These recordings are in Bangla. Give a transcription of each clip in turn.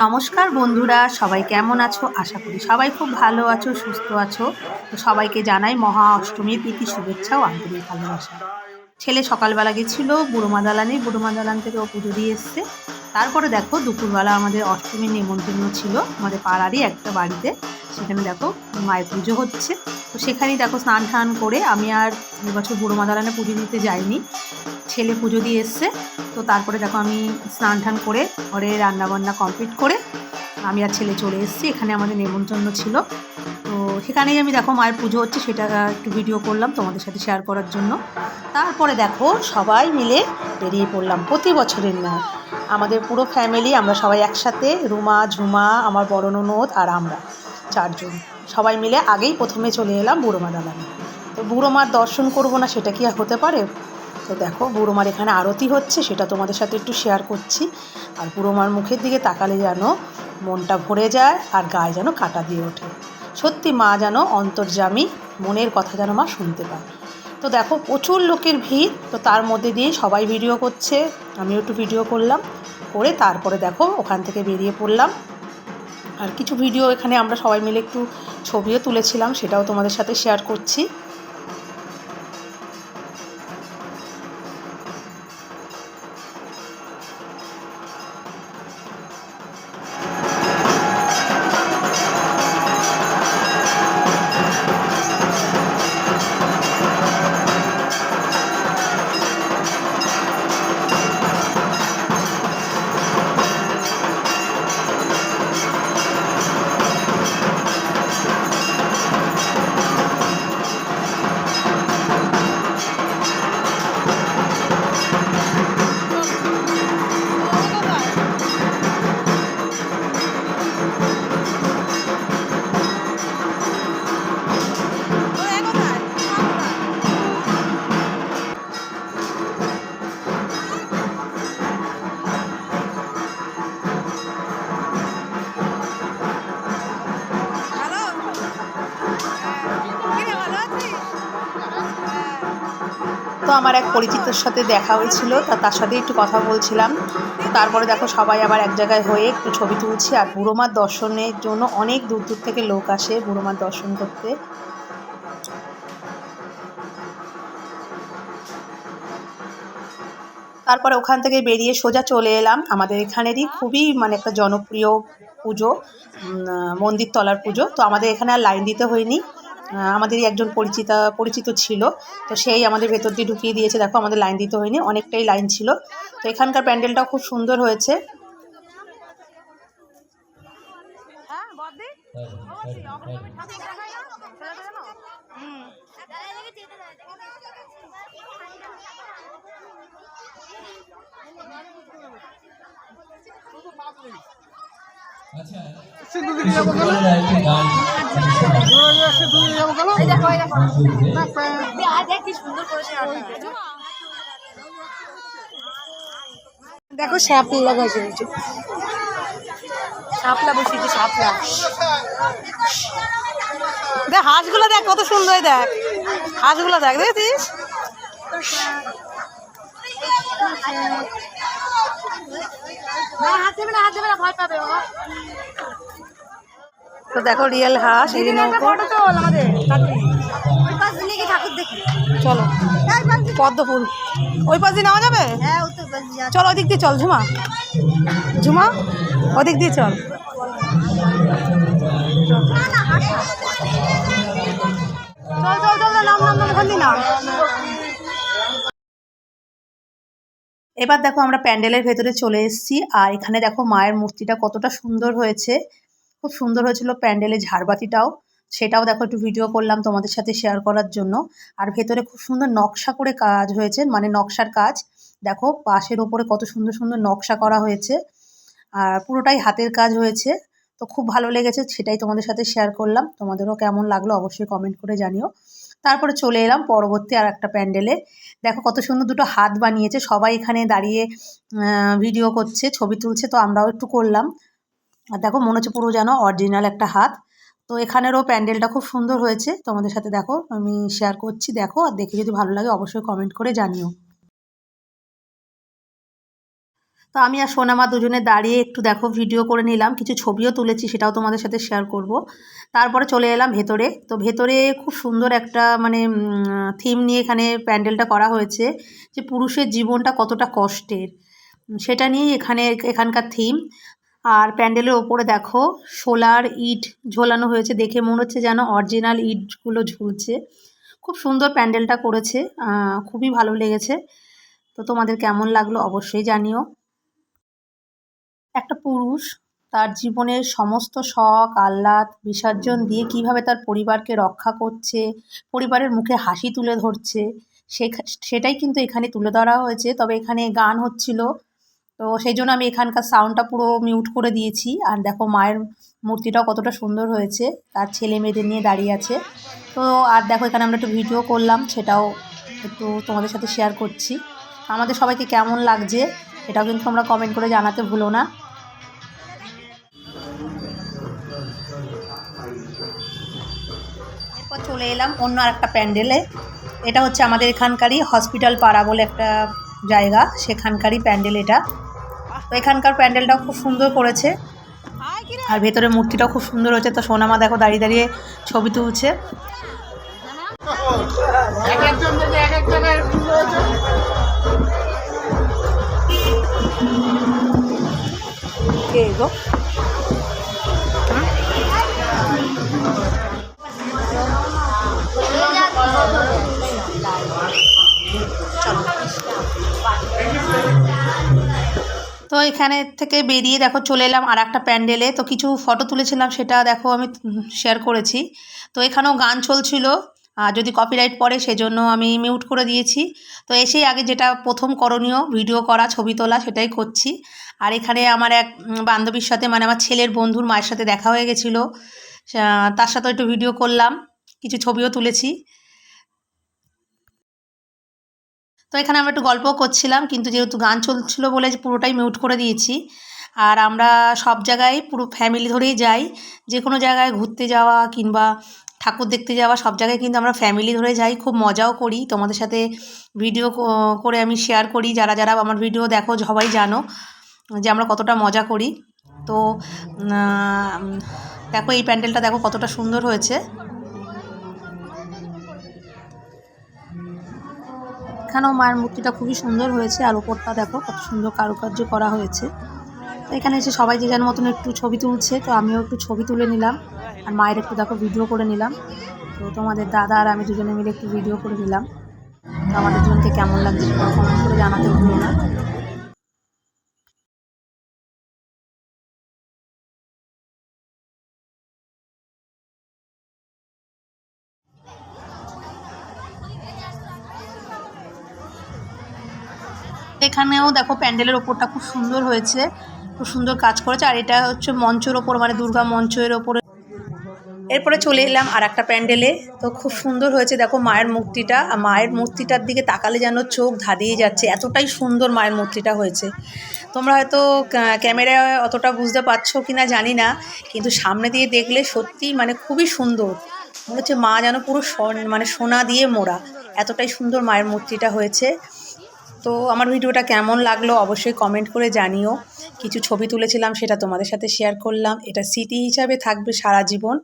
নমস্কার বন্ধুরা, সবাই কেমন আছো? আশা করি সবাই খুব ভালো আছো, সুস্থ আছো। তো সবাইকে জানাই মহা অষ্টমীর প্রীতি, শুভেচ্ছা ও আন্তরিক ভালোবাসা। ছেলে সকালবেলা গেছিল বুড়োমা দালানে বুড়োমা দালান থেকে ও পুজো দিয়ে এসছে। তারপরে দেখো, দুপুরবেলা আমাদের অষ্টমীর নিমন্ত্রণ ছিল আমাদের পাড়ারই একটা বাড়িতে। সেখানে দেখো মায়ের পুজো হচ্ছে। তো সেখানেই দেখো স্নান টান করে আমি আর এবছর বুড়োমা দালানে পুজো দিতে যাইনি। ছেলে পুজো দিয়ে এসছে। তো তারপরে দেখো আমি স্নান টান করে ঘরে রান্নাবান্না কমপ্লিট করে আমি আর ছেলে চলে এসেছি। এখানে আমাদের নেমন্তন্ন ছিল। তো সেখানেই আমি দেখো মায়ের পুজো হচ্ছে সেটা একটু ভিডিও করলাম তোমাদের সাথে শেয়ার করার জন্য। তারপরে দেখো সবাই মিলে বেরিয়ে পড়লাম প্রতি বছরের না। আমাদের পুরো ফ্যামিলি আমরা সবাই একসাথে, রুমা, ঝুমা, আমার বড় ননদ আর আমরা চারজন। সবাই মিলে আগেই প্রথমে চলে এলাম বুড়োমা দালানে তো বুড়ো মার দর্শন করব না সেটা কি হতে পারে? তো দেখো বুড়ো মার এখানে আরতি হচ্ছে, সেটা তোমাদের সাথে একটু শেয়ার করছি। আর বুড়ো মার মুখের দিকে তাকালে যেন মনটা ভরে যায় আর গায়ে যেন কাটা দিয়ে ওঠে। সত্যি মা যেন অন্তর্জামী মনের কথা যেন মা শুনতে পায়। তো দেখো, প্রচুর লোকের ভিড়, তো তার মধ্যে দিয়ে সবাই ভিডিও করছে। আমিও একটু ভিডিও করলাম, করে তারপরে দেখো, ওখান থেকে বেরিয়ে পড়লাম। আর কিছু ভিডিও এখানে আমরা সবাই মিলে একটু ছবিও তুলেছিলাম, সেটাও তোমাদের সাথে শেয়ার করছি। তো আমার এক পরিচিতর সাথে দেখা হয়েছিল, তা তার সাথে একটু কথা বলছিলাম। তারপরে দেখো সবাই আবার এক জায়গায় হয়ে একটু ছবি তুলছি, আর বুড়োমার দর্শনের জন্য অনেক দূর দূর থেকে লোক আসে বুড়োমার দর্শন করতে। তারপরে ওখান থেকে বেরিয়ে সোজা চলে এলাম। আমাদের এখানেরই খুবই মানে একটা জনপ্রিয় পুজো মন্দির তলার পুজো। তো আমাদের এখানে আর লাইন দিতে হয়নি। আমাদেরই একজন পরিচিতা পরিচিত ছিল। তো সেই আমাদের ভেতর দিয়ে ঢুকিয়ে দিয়েছে। দেখো আমাদের লাইন দিতে হয়নি অনেকটাই লাইন ছিল। তো এখানকার প্যান্ডেলটাও খুব সুন্দর হয়েছে। আচ্ছা সিদ্ধু দিকে যাব কেন? জোরে সিদ্ধু দিকে যাব কেন দেখো শ্যাপলা গাছে রয়েছে শাপলা বসিয়েছে শাপলা? দেখ হাঁসগুলো দেখ কত সুন্দর দেখ। হাঁসগুলো দেখ দেখেছিস না হাত দেবে না হাত দেবে না ভয় পাবে বাবা তো দেখো রিয়েল হাঁস এই ওই চলো। পদ্ম ফুল। ওই পাশ দিয়ে নেওয়া যাবে? হ্যাঁ দিয়ে চল ওদিক দিয়ে চল ঝুমা। ঝুমা ওদিক দিয়ে চল। চল চল চল নাম নাম নাম ওখান দিয়ে নাম। এবার দেখো আমরা প্যান্ডেলের ভেতরে চলে এসেছি। আর এখানে দেখো মায়ের মূর্তিটা কতটা সুন্দর হয়েছে। খুব সুন্দর হয়েছিল প্যান্ডেলের ঝাড়বাতিটাও। সেটাও দেখো একটু ভিডিও করলাম তোমাদের সাথে শেয়ার করার জন্য। আর ভেতরে খুব সুন্দর নকশা করে কাজ হয়েছে মানে নকশার কাজ। দেখো পাশের ওপরে কত সুন্দর সুন্দর নকশা করা হয়েছে। আর পুরোটাই হাতের কাজ হয়েছে। তো খুব ভালো লেগেছে, সেটাই তোমাদের সাথে শেয়ার করলাম। তোমাদেরও কেমন লাগল অবশ্যই কমেন্ট করে জানিও। তারপরে চলে এলাম পরবর্তী আর একটা প্যান্ডেলে। দেখো কত সুন্দর দুটো হাত বানিয়েছে, সবাই এখানে দাঁড়িয়ে ভিডিও করছে, ছবি তুলছে, তো আমরাও একটু করলাম। আর দেখো মনে হচ্ছে পুরো যেন অরিজিনাল একটা হাত। তো এখানেরও প্যান্ডেলটা খুব সুন্দর হয়েছে। তোমাদের সাথে দেখো আমি শেয়ার করছি, দেখো আর দেখে যদি ভালো লাগে অবশ্যই কমেন্ট করে জানিও। তো আমি আর সোনামা দুজনে দাঁড়িয়ে একটু দেখো ভিডিও করে নিলাম, কিছু ছবিও তুলেছি সেটাও তোমাদের সাথে শেয়ার করব। তারপরে চলে এলাম ভেতরে, তো ভেতরে খুব সুন্দর একটা মানে থিম নিয়ে এখানে প্যান্ডেলটা করা হয়েছে, যে পুরুষের জীবনটা কতটা কষ্টের। সেটা নিয়েই এখানে, এখানকার থিম আর প্যান্ডেলের ওপরে দেখো, সোলার ইট ঝোলানো হয়েছে, দেখে মনে হচ্ছে যেন অরিজিনাল ইটগুলো ঝুলছে। খুব সুন্দর প্যান্ডেলটা করেছে খুবই ভালো লেগেছে। তো তোমাদের কেমন লাগল অবশ্যই জানিও। একটা পুরুষ তার জীবনের সমস্ত শখ, আহ্লাদ, বিসর্জন দিয়ে কীভাবে তার পরিবারকে রক্ষা করছে, পরিবারের মুখে হাসি তুলে ধরছে সেটাই কিন্তু এখানে তুলে ধরা হয়েছে। তবে এখানে গান হচ্ছিল। তো সেই জন্য আমি এখানকার সাউন্ডটা পুরো মিউট করে দিয়েছি। আর দেখো মায়ের মূর্তিটাও কতটা সুন্দর হয়েছে। তার ছেলে মেয়েদের নিয়ে দাঁড়িয়ে আছে। তো আর দেখো এখানে আমরা একটু ভিডিও করলাম। সেটাও একটু তোমাদের সাথে শেয়ার করছি। আমাদের সবাইকে কেমন লাগছে? সেটাও কিন্তু তোমরা কমেন্ট করে জানাতে ভুলো না। এরপর চলে এলাম অন্য আরেকটা প্যান্ডেলে। এটা হচ্ছে আমাদের এখানকারই হসপিটাল পাড়া বলে একটা জায়গা, সেখানকারই প্যান্ডেল এটা। তো এখানকার প্যান্ডেলটাও খুব সুন্দর করেছে। আর ভেতরে মূর্তিটাও খুব সুন্দর হয়েছে। তো সোনামা দেখো দাঁড়িয়ে দাঁড়িয়ে ছবি তুলছে। এক একজন এক রয়েছে কে তো এখানে থেকে বেরিয়ে দেখো চলে এলাম আর একটা প্যান্ডেলে। তো কিছু ফটো তুলেছিলাম, সেটা দেখো আমি শেয়ার করেছি। তো এখানেও গান চলছিল। যদি কপিরাইট পড়ে সেজন্য আমি মিউট করে দিয়েছি। তো এসেই আগে যেটা প্রথম করণীয় ভিডিও করা, ছবি তোলা সেটাই করছি। আর এখানে আমার এক বান্ধবীর সাথে মানে আমার ছেলের বন্ধুর মায়ের সাথে দেখা হয়ে গেছিল। তার সাথেও একটু ভিডিও করলাম, কিছু ছবিও তুলেছি। তো এখানে আমরা একটু গল্পও করছিলাম, কিন্তু যেহেতু গান চলছিল বলে পুরোটাই মিউট করে দিয়েছি, আর আমরা সব জায়গায় পুরো ফ্যামিলি ধরেই যাই যে কোনো জায়গায় ঘুরতে যাওয়া কিংবা ঠাকুর দেখতে যাওয়া সব জায়গায় কিন্তু আমরা ফ্যামিলি ধরে যাই, খুব মজাও করি। তোমাদের সাথে ভিডিও করে আমি শেয়ার করি। যারা যারা আমার ভিডিও দেখো, সবাই জানো যে আমরা কতটা মজা করি। তো দেখো এই প্যান্ডেলটা দেখো কতটা সুন্দর হয়েছে। এখানেও মায়ের মূর্তিটা খুবই সুন্দর হয়েছে আর ওপরটা দেখো কত সুন্দর কারুকার্য করা হয়েছে। তো এখানে এসে সবাই যে যার মতন একটু ছবি তুলছে, তো আমিও একটু ছবি তুলে নিলাম। আর মায়ের একটু দেখো ভিডিও করে নিলাম। তো তোমাদের দাদা আর আমি দুজনে মিলে একটু ভিডিও করে নিলাম। তো আমাদের দুজনকে কেমন লাগছে কমেন্ট করে জানাতে ভুলো না। এখানেও দেখো প্যান্ডেলের ওপরটা খুব সুন্দর হয়েছে। খুব সুন্দর কাজ করেছে। আর এটা হচ্ছে মঞ্চের ওপর মানে দুর্গা মঞ্চের ওপরে এরপরে চলে এলাম আর একটা প্যান্ডেলে। তো খুব সুন্দর হয়েছে, দেখো মায়ের মূর্তিটা। মায়ের মূর্তিটার দিকে তাকালে যেন চোখ ধাঁধিয়ে যাচ্ছে, এতটাই সুন্দর মায়ের মূর্তিটা হয়েছে। তোমরা হয়তো ক্যামেরায় অতটা বুঝতে পারছ কি না জানি না, কিন্তু সামনে দিয়ে দেখলে সত্যিই মানে খুবই সুন্দর। মনে হচ্ছে মা যেন পুরো মানে সোনা দিয়ে মোড়া। এতটাই সুন্দর মায়ের মূর্তিটা হয়েছে। তো আমার ভিডিওটা কেমন লাগল অবশ্যই কমেন্ট করে জানিও। কিছু ছবি তুলেছিলাম সেটা তোমাদের সাথে শেয়ার করলাম। এটা স্মৃতি হিসাবে থাকবে সারা জীবন।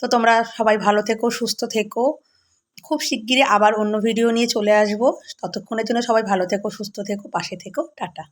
তো তোমরা সবাই ভালো থেকো, সুস্থ থেকো। খুব শিগগিরই আবার অন্য ভিডিও নিয়ে চলে আসব। ততক্ষণের জন্য সবাই ভালো থেকো, সুস্থ থেকো, পাশে থেকো। টাটা।